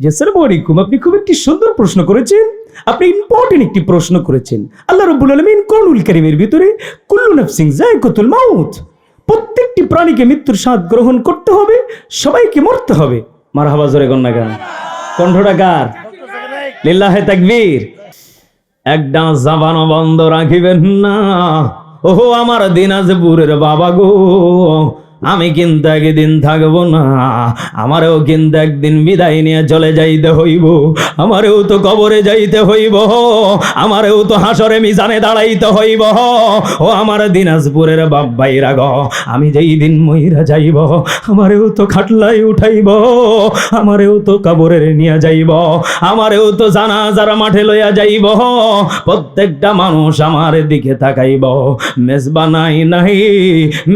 আসসালামু আলাইকুম, আপনি খুব একটি সুন্দর প্রশ্ন করেছেন। আপনি ইম্পর্টেন্ট একটি প্রশ্ন করেছেন। আল্লাহ রব্বুল আলমিন করুল করিমের ভিতরে কুল্লু নাফসিং জায়কতুল মাউত, প্রত্যেকটি প্রাণীকে মৃত্যুর স্বাদ গ্রহণ করতে হবে, সবাইকে মরতে হবে। মার হাবা জোরে কন্যা গান। কণ্ঠটা কার লিল্লাহে তাকবীর। একটা জাবানো বন্ধ রাখিবেন না। ওহো, আমার দিনাজপুরের বাবা গো। আমি কিন্তু একদিন থাকব না। আমারও কিন্তু একদিন বিদায় নিয়ে চলে যাইতে হইব। আমারেও তো কবরে যাইতে হইব। আমারেও তো হাসরে মিজানে দাঁড়াইতে হইব। ও আমার দিনাজপুরের বাব্বাইরা গ, আমি যেই দিন মহিরা যাইব, আমারেও তো খাটলাই উঠাইব। আমারেও তো কবরের নিয়ে যাইব। আমারেও তো জানাজার মাঠে লইয়া যাইব। প্রত্যেকটা মানুষ আমার দিকে তাকাইব। মেজবা নাই নাই,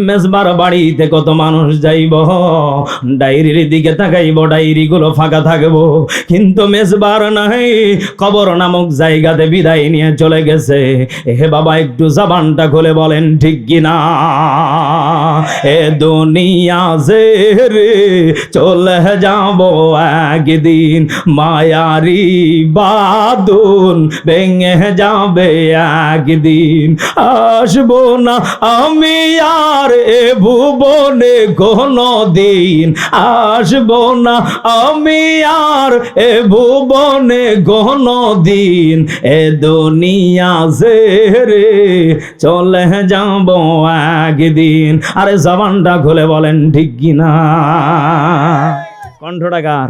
মেজবার বাড়িতে কত মানুষ যাইব? ডায়েরির দিকে তাকাইব ডায়েরি গুলো ফাঁকা থাকব। কিন্তু মেজবার নাই, কবর নামক জায়গাতে বিদায় নিয়ে চলে গেছে। হে বাবা, একটু জাবানটা খুলে বলেন, ঠিক কিনা? এ দুনিয়া যে রে চলে যাব একদিন। মায়ারি বাদুন ভেঙে যাবে একদিন। আসব না আমি আর এ ভুবনে কোনো দিন। আসব না আমি আর এ ভুবনে কোনো দিন। এ দুনিয়া যে রে চলে যাব একদিন। আরে জবানটা খুলে বলেন, ঠিক কিনা? কণ্ঠটা কার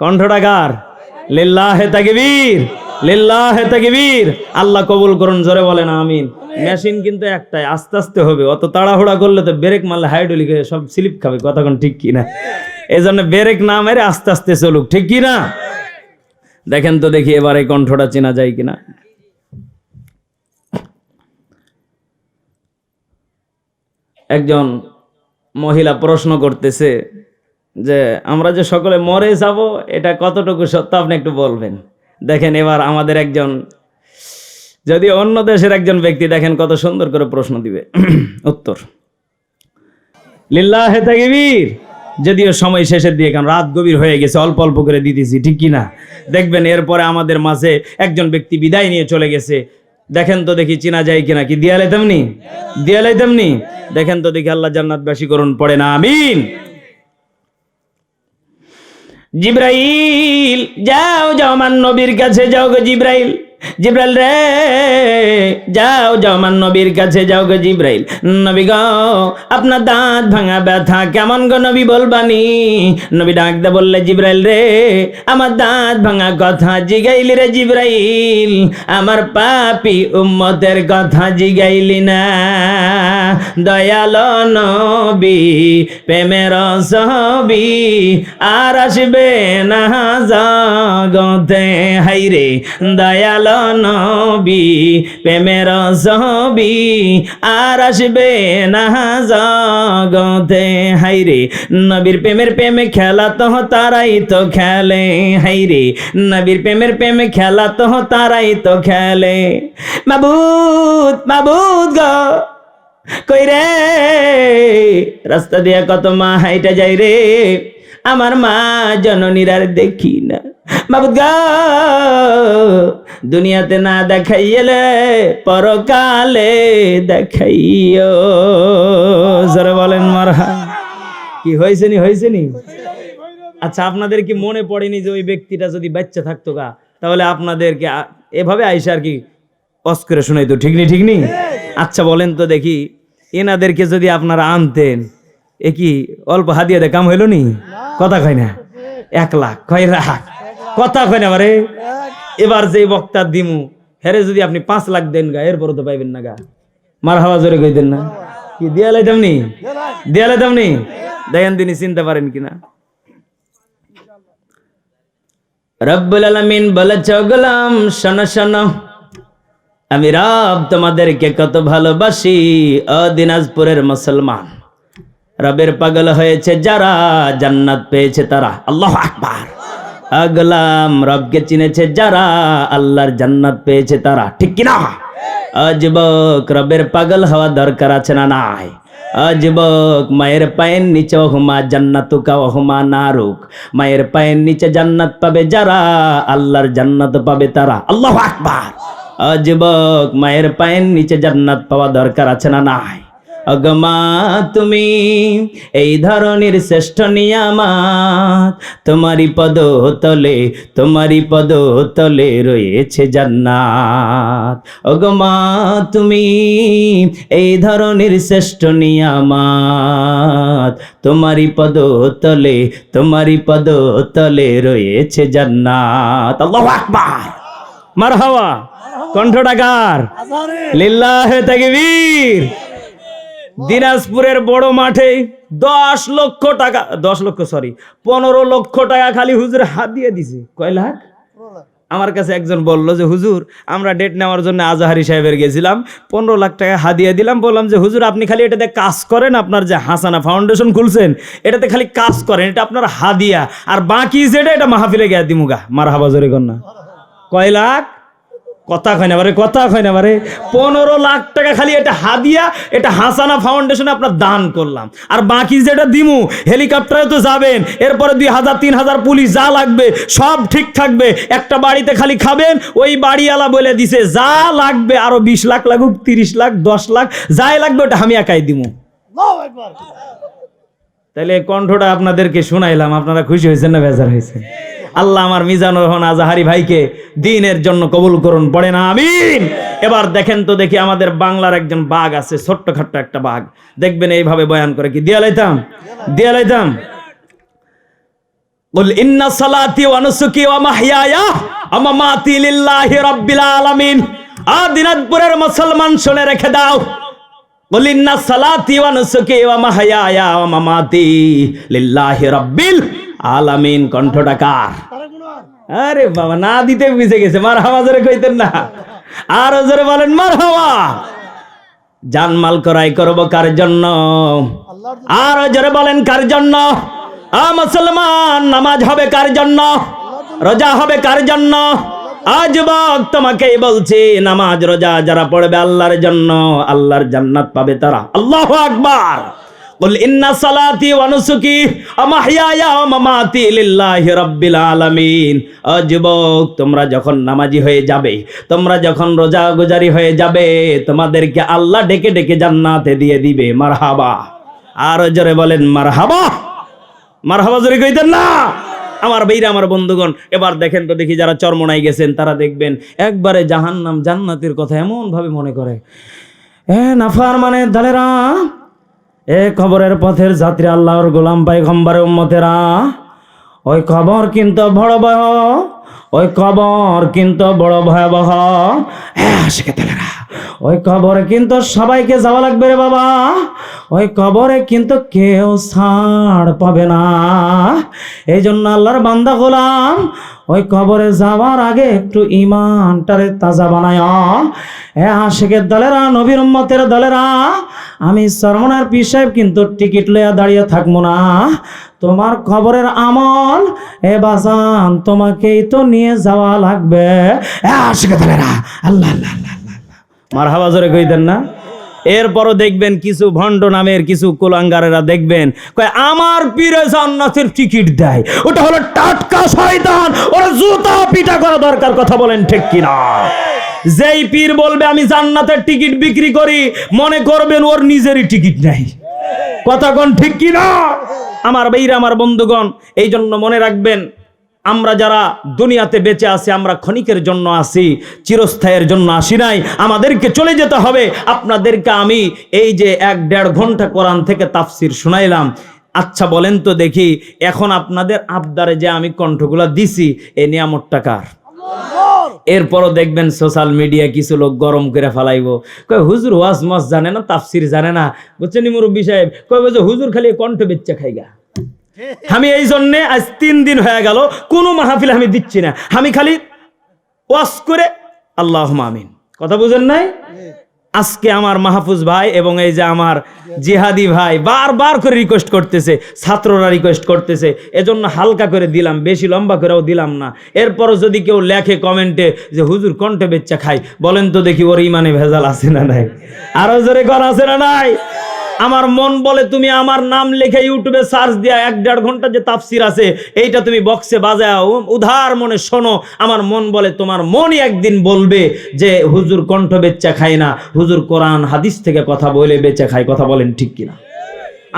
কণ্ঠটা কার লিল্লাহে তাকবীর লিল্লাহে তাকবীর। আল্লাহ কবুল করুন, জোরে বলেন, আমিন। মেশিন কিন্তু একটাই, আস্তে আস্তে হবে। অত তাড়াহুড়া করলে তো ব্রেক মারলে হাইড্রোলিকে সব স্লিপ খাবে কতক্ষণ ঠিক কিনা? এই জন্য ব্রেক না মেরে আস্তে আস্তে চলুক, ঠিক কিনা? দেখেন তো দেখি এবারে কণ্ঠটা চেনা যায় কিনা। একজন মহিলা প্রশ্ন করতেছে যে, আমরা যে সকলে মরে যাব, এটা কতটুকু সত্য? আপনি একটু বলবেন। দেখেন এবার আমাদের একজন, যদি অন্য দেশের একজন ব্যক্তি দেখেন, কত সুন্দর করে প্রশ্ন দিবে। উত্তর, লিল্লাহে তাকবীর। যদিও সময় শেষের দিয়ে কারণ রাত গভীর হয়ে গেছে, অল্প অল্প করে দিতেছি, ঠিক কি না দেখবেন এরপরে আমাদের মাঝে একজন ব্যক্তি বিদায় নিয়ে চলে গেছে দেখেন তো দেখি চিনা যায় কিনা কি দিয়ালে তেমনি দিয়ালে তেমনি দেখেন তো দেখি আল্লাহ জান্নাত বেশি করুন পড়ে না, আমিন। জিব্রাইল, যাও যাও, আমার নবীর কাছে যাও গো জিব্রাইল। জিব্রাইল রে, যাও যাও, আমার নবীর কাছে যাও গো জিব্রাইল। নবী গো, আপনার দাঁত ভাঙা ব্যথা কেমন গো নবী বলবানি? নবী ডাক দে বললে, জিব্রাইল রে, আমার দাঁত ভাঙা কথা জিগাইলি রে জিব্রাইল। আমার পাপি উম্মতের কথা জিগাইলি না। দয়াল নবী, প্রেমের সবি আর আসবে না জগতে। হাইরে, দয়াল নবী, প্রেমের সবি আর আসবে না জগতে। হাইরে নবীর প্রেমের প্রেমে খেলা তো তারাই তো খেলে। হাইরে নবীর প্রেমের প্রেমে খেলা তো তারাই তো খেলে। কই রে? রাস্তা দিয়া কত মা হাইটা যাই রে। আমার মা জননীর দেখি না। দুনিয়াতে না দেখাইলে, পরকালে দেখাইও। জোরে বলেন মারহা কি হয়েছে নি হয়েছে নি? আচ্ছা আপনাদের কি মনে পড়েনি যে ওই ব্যক্তিটা যদি বাচ্চা থাকতো গা, তাহলে আপনাদেরকে এভাবে আইসা আর কি অস করে শোনাইতো, ঠিক নি ঠিক নি? আচ্ছা বলেন তো দেখি, এনাদেরকে যদি আপনারা আনতেন, এ কি অল্প হাদিয়া দিয়ে কাম হইল নি? কথা কয় না, এক লাখ, কয় লাখ? কথা কয় না বারে এবার যে বক্তার দিমু, হেরে যদি আপনি পাঁচ লাখ দেন গা, এরপরও তো পাইবেন না গা। মার হাওয়া জোরে কই দেন না। কি দেয়ালে তেমনি দেয়ালে তেমনি দেখেন তিনি চিনতে পারেন কিনা রব্বুল আলামিন বলেছ গোলাম, শোনো শোনো। আমি রব তোমাদেরকে কত ভালোবাসি ও দিনাজপুরের মুসলমান। রবের পাগল হয়েছে যারা, জান্নাত পেয়েছে তারা। আল্লাহ আকবার। আগলাম, রবকে চিনেছে যারা, আল্লাহর জান্নাত পেয়েছে তারা। ঠিক কিনা? আজবক রবের পাগল হওয়া দরকার আছে না নাই? যুবক মায়ের পায়ের নিচে ওহমা জান্নাতুকা, ওহমা নারুক। মায়ের পায়ের নিচে জান্নাত পাবে যারা, আল্লাহর জান্নাত পাবে তারা। আল্লাহ যুবক মায়ের পায়ের নিচে জান্নাত পাওয়া দরকার আছে না নাই? অগমা তুমি এই ধরনের শ্রেষ্ঠ নিয়ামাত তোমারই পদ তলে তোমারই পদ তলে রয়েছে জান্নাত। অগমা তুমি এই ধরনের শ্রেষ্ঠ নিয়ামাত তোমারই পদ তলে তোমারই পদ তলে রয়েছে জান্নাত। আল্লাহু আকবার। মারহাবা কণ্ঠটাকার লিল্লাহে তাকবীর। দিনাজপুরের বড় মাঠে দশ লক্ষ টাকা দশ লক্ষ সরি পনেরো লক্ষ টাকা খালি হুজুর হাত দিয়ে দিছে। কয় লাখ? আমার কাছে একজন বলল যে হুজুর আমরা ডেট নেওয়ার জন্য আজাহারি সাহেবের গেছিলাম পনেরো লাখ টাকা হাদিয়া দিলাম বললাম যে হুজুর আপনি খালি এটাতে কাজ করেন আপনার যে হাসানা ফাউন্ডেশন খুলছেন এটাতে খালি কাজ করেন এটা আপনার হাদিয়া আর বাকি যেটা এটা মাহফিলে গিয়ে দিমুগা মার হাবাজরি কন্যা কয় লাখ? কথা কয় না বারে কথা কয় না বারে। পনেরো লাখ টাকা খালি এটা হাদিয়া এটা হাসানা ফাউন্ডেশনে আপনার দান করলাম। আর বাকি যেটা দিমু হেলিকপ্টারে তো যাবেন এরপরে দুই হাজার তিন হাজার পুলিশ যা লাগবে সব ঠিক থাকবে। একটা বাড়িতে খালি খাবেন ওই বাড়িওয়ালা বলে দিছে যা লাগবে আরও বিশ লাখ লাগুক তিরিশ লাখ দশ লাখ যাই লাগবে ওটা আমি একাই দিমু। তাহলে কণ্ঠটা আপনাদেরকে শোনাইলাম আপনারা খুশি হয়েছেন না বেজার হয়েছেন? আল্লাহ আমার মিজানুর রহমান আজাহারি ভাইকে দিনের জন্য কবুল করুন, পড়ে না, আমিন। এবার দেখেন তো দেখি আমাদের বাংলার একজন বাঘ আছে, ছোট্টখাট্ট একটা বাঘ। দেখবেন এইভাবে বয়ান করে কি? দিয়া লাইতাম দিয়া লাইতাম। ইন্না সালাতি আলামিন। আ মুসলমান শুনে রেখে দাও। কণ্ঠটা কার? আরে বাবা, না দিতে বুঝে গেছে মার হাওয়া জোরে কইতেন না। আর জোরে বলেন মার হাওয়া জানমাল করাই করব কার জন্য? আর জোরে বলেন, কার জন্য? আ মুসলমান, নামাজ হবে কার জন্য? রোজা হবে কার জন্য? আজ বক তোমাকেই বলছি, নামাজ, রোজা যারা পড়বে আল্লাহর জন্য, আল্লাহর জান্নাত পাবে তারা। আল্লাহু আকবার। বল, ইন্না সালাতি ওয়া নুসুকি ওয়া মাহইয়ায়া ওয়া মামাতি লিল্লাহি রাব্বিল আলামিন। ও যুবক, তোমরা যখন নামাজি হয়ে যাবে, তোমরা যখন রোজা গুজারি হয়ে যাবে, তোমাদেরকে আল্লাহ ডেকে ডেকে জান্নাতে দিয়ে দিবে। মারহাবা। আর জোরে বলেন, মারহাবা। মারহাবা জোরে কইতেন না। আমার বেইরা আমার বন্ধুগণ, এবার দেখেন তো দেখি যারা চরমনাই গেছেন, তারা দেখবেন একবারে জাহান্নাম জান্নাতের কথা এমন ভাবে মনে করে। এ, নাফার মানে দালেরা এ খবরের পথের যাত্রী আল্লাহর গোলাম পাই খম্বারে উম্মতেরা, ওই খবর কিন্তু বড় ভয় ওই খবর কিন্তু বড় ভয়াবহ। হ্যাঁ সেখানে ওই কবরে কিন্তু সবাইকে যাওয়া লাগবে রে বাবা। ওই কবরে কিন্তু কেউ ছাড় পাবে না। এই জন্য আল্লাহর বান্দা গোলাম, ওই কবরে যাওয়ার আগে একটু ইমানটারে তাজা বানায়। এ আশেকের দলেরা, নবীর উম্মতের দলেরা, আমি সরমনার পীর সাহেব কিন্তু টিকিট লইয়া দাঁড়িয়ে থাকব না। তোমার খবরের আমল, এ বাজান তোমাকেই তো নিয়ে যাওয়া লাগবে। এ আশেকের দলেরা, আল্লাহ আল্লাহ আল্লাহ। আল্লাহ মার হাওয়া জোরে কইতেন না। এরপরও দেখবেন কিছু ভণ্ড নামের কিছু কুলাঙ্গারেরা দেখবেন, কয়, আমার পীরে জান্নাতের টিকিট দেয়। ওটা হলো টাটকা শয়তান। ওরা জুতা পিটা করা দরকার, কথা বলেন ঠিক কিনা? যেই পীর বলবে, আমি জান্নাতের টিকিট বিক্রি করি, মনে করবেন ওর নিজেরই টিকিট নাই। কথা কোন ঠিক কিনা? আমার বেইরা আমার বন্ধুগণ এই জন্য মনে রাখবেন আমরা যারা দুনিয়াতে বেঁচে আছি, আমরা ক্ষণিকের জন্য আসি চিরস্থায়ের জন্য আসি নাই। আমাদেরকে চলে যেতে হবে। আপনাদেরকে আমি এই যে এক দেড় ঘণ্টা কোরআন থেকে তাফসির শুনাইলাম। আচ্ছা বলেন তো দেখি, এখন আপনাদের আবদারে যে আমি কণ্ঠগুলা দিছি, এ নিয়ামত টাকার এরপরও দেখবেন সোশ্যাল মিডিয়া কিছু লোক গরম করে ফেলাইবো। কয়, হুজুর ওয়াজ মাস জানে না, তাফসির জানে না। বুঝছেন মুরব্বী সাহেব, কয় বলছে হুজুর খালি কণ্ঠ বেচ্চা খাইগা। আমি এই জন্যে আজ তিন দিন হয়ে গেল, কোনো মাহফিল আমি দিচ্ছি না। আমি খালি ওয়াস করে আল্লাহ আমিন। কথা বুঝেন নাই? আজকে আমার মাহফুজ ভাই এবং এই যে আমার জিহাদি ভাই বারবার করে রিকোয়েস্ট করতেছে, ছাত্ররা রিকোয়েস্ট করতেছে, এজন্য হালকা করে দিলাম, বেশি লম্বা করেও দিলাম না। এরপরও যদি কেউ লেখে কমেন্টে যে, হুজুর, কণ্ঠে বেচ্চা খাই। বলেন তো দেখি ওর ইমানে ভেজাল আছে না নাই? আরও জোরে কর, আছে না নাই? আমার মন বলে তুমি আমার নাম লিখে ইউটিউবে সার্চ দিয়া এক দেড় ঘণ্টা যে তাফসির আছে, এইটা তুমি বক্সে বাজাও উধার মনে শোনো, আমার মন বলে তোমার মনই একদিন বলবে যে হুজুর কণ্ঠ বেচ্চা খায় না, হুজুর কোরআন হাদিস থেকে কথা বলে বেচে খায়, কথা বলেন ঠিক কিনা?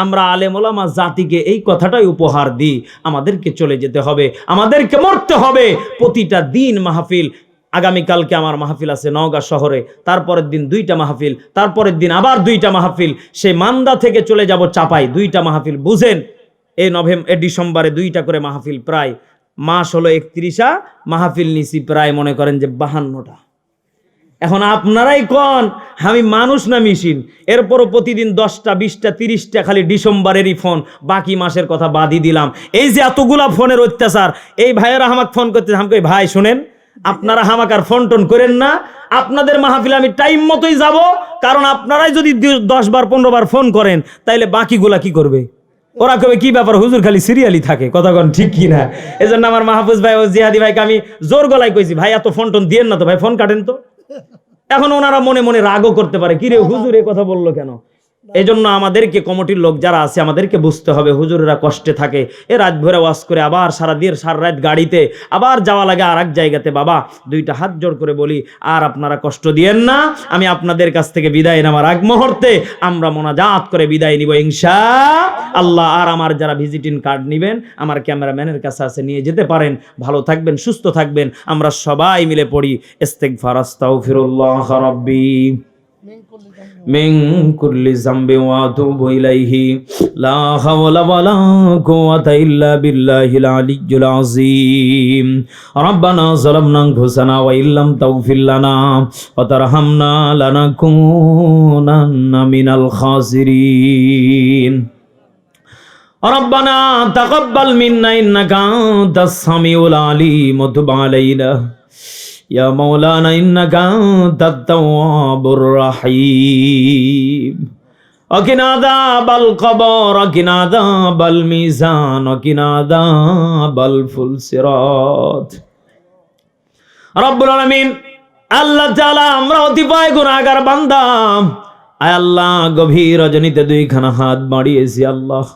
আমরা আলেমোলামা জাতিকে এই কথাটাই উপহার দিই, আমাদেরকে চলে যেতে হবে, আমাদেরকে মরতে হবে, প্রতিটা দিন মাহফিল আগামীকালকে আমার মাহফিল আছে নওগাঁ শহরে, তারপরের দিন দুইটা মাহফিল, তারপরের দিন আবার দুইটা মাহফিল, সেই মান্দা থেকে চলে যাব চাপাই, দুইটা মাহফিল, বুঝেন? এই নভেম্বর এ ডিসেম্বরে দুইটা করে মাহফিল প্রায়, মাস হলো একত্রিশা, মাহফিল নিছি প্রায় মনে করেন যে বাহান্নটা। এখন আপনারাই কন? আমি মানুষ না মেশিন? এরপরও প্রতিদিন দশটা, বিশটা, তিরিশটা খালি ডিসেম্বরেরই ফোন, বাকি মাসের কথা বাদই দিলাম। এই যে এতগুলা ফোনের অত্যাচার, এই ভাইয়েরা আমাকে ফোন করতে আমাকে ভাই, শুনেন। আপনারা হামাকার ফোন টোন করেন না। আপনাদের মাহফিলে আমি টাইম মতোই যাব, কারণ আপনারাই যদি দশ বার, পনেরো বার ফোন করেন, তাইলে বাকিগুলা কি করবে? ওরা কবে কি ব্যাপার? হুজুর খালি সিরিয়ালি থাকে, কথা কন ঠিক কি না এই জন্য আমার মাহফুজ ভাই ও জিহাদি ভাইকে আমি জোর গলায় কইছি, ভাই, এত ফোন টোন দিয়েন না তো, ভাই, ফোন কাটেন তো। এখন ওনারা মনে মনে রাগও করতে পারে, কিরে হুজুর, এ কথা বলল কেন? এই জন্য আমাদেরকে কমিটির লোক যারা আছে, আমাদেরকে বুঝতে হবে। হুজুরেরা কষ্টে থাকে। এ রাত ভরে ওয়াশ করে আবার সারা দিন, সারা রাত গাড়িতে আবার যাওয়া লাগে আর এক জায়গাতে। বাবা, দুইটা হাত জোড় করে বলি, আর আপনারা কষ্ট দিয়েন না। আমি আপনাদের কাছ থেকে বিদায় নেওয়ার আগ মুহূর্তে আমরা মোনাজাত করে বিদায় নিব, ইনশা আল্লাহ। আর আমার যারা ভিজিটিং কার্ড নেবেন, আমার ক্যামেরাম্যানের কাছে আছে, নিয়ে যেতে পারেন। ভালো থাকবেন, সুস্থ থাকবেন। আমরা সবাই মিলে পড়ি, ইস্তেগফার, আস্তাগফিরুল্লাহ রাব্বি। من كل ذنب واتوب اليه لا حول ولا قوه الا بالله العلي العظيم ربنا ظلمنا انفسنا وان لم تغفر لنا وترحمنا لنكونن من الخاسرين ربنا تقبل منا انك انت السميع العليم وتب علينا ইয়া মৌলানা ইন্নাকা দাত্তাওয়াবুর রাহিম। অকিনাদা বাল কবর অকিনাদা বাল মিজান অকিনাদা বাল ফুল সিরাত। রব্বুল আলামিন, আল্লাহ তাআলা আমরা অতিপায় গুনাহগার বান্দা। আয় আল্লাহ, গভীর রজনীতে দুইখানা হাত বাড়িয়েছি আল্লাহ।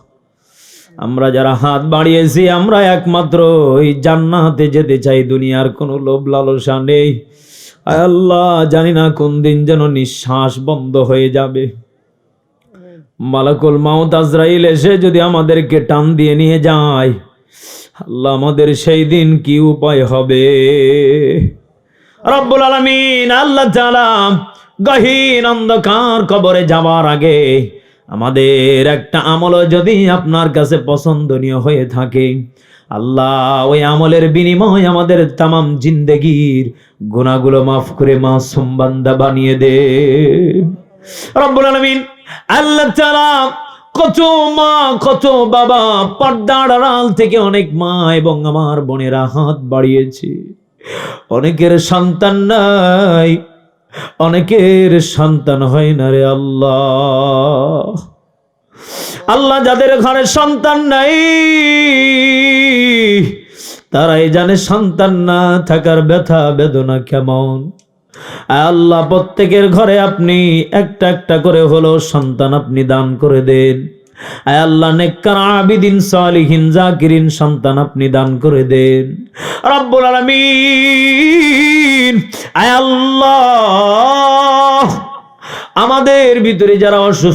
আমরা যারা হাত বাড়িয়েছি, আমরা একমাত্র ওই জান্নাতে যেতে চাই, দুনিয়ার কোনো লোভ লালসা নেই। আল্লাহ, জানি না কোন দিন যেন নিঃশ্বাস বন্ধ হয়ে যাবে। মালাকুল মাউত আজরাইল এসে যদি আমাদেরকে টান দিয়ে নিয়ে যায়, আল্লাহ আমাদের সেই দিন কি উপায় হবে? রব্বুল আলামিন, আল্লাহ তাআলা গহীন অন্ধকার কবরে যাওয়ার আগে আমাদের একটা আমল যদি আপনার কাছে পছন্দনীয় হয়ে থাকে, আল্লাহ ওই আমলের বিনিময় আমাদের তামাম জিন্দেগির গুণাগুলো মাফ করে মাসুম বান্দা বানিয়ে দে রব্বুল আল্লাহ কত মা কত বাবা পর্দার আড়াল থেকে অনেক মা এবং আমার বোনেরা হাত বাড়িয়েছে। অনেকের সন্তান নাই অনেকের সন্তান হয় না রে আল্লাহ। আল্লাহ যাদের ঘরে সন্তান নাই, তারাই জানে সন্তান না থাকার ব্যথা, বেদনা কেমন। আল্লাহ, প্রত্যেকের ঘরে আপনি একটা একটা করে হলো সন্তান আপনি দান করে দেন। আয় আল্লাহ, নেককার আবিদিন, সালিহিন, জাকিরিন সন্তান আপনি দান করে দেন। রব্বুল আলামিন, আয় আল্লাহ, আমাদের ভিতরে যারা অসুস্থ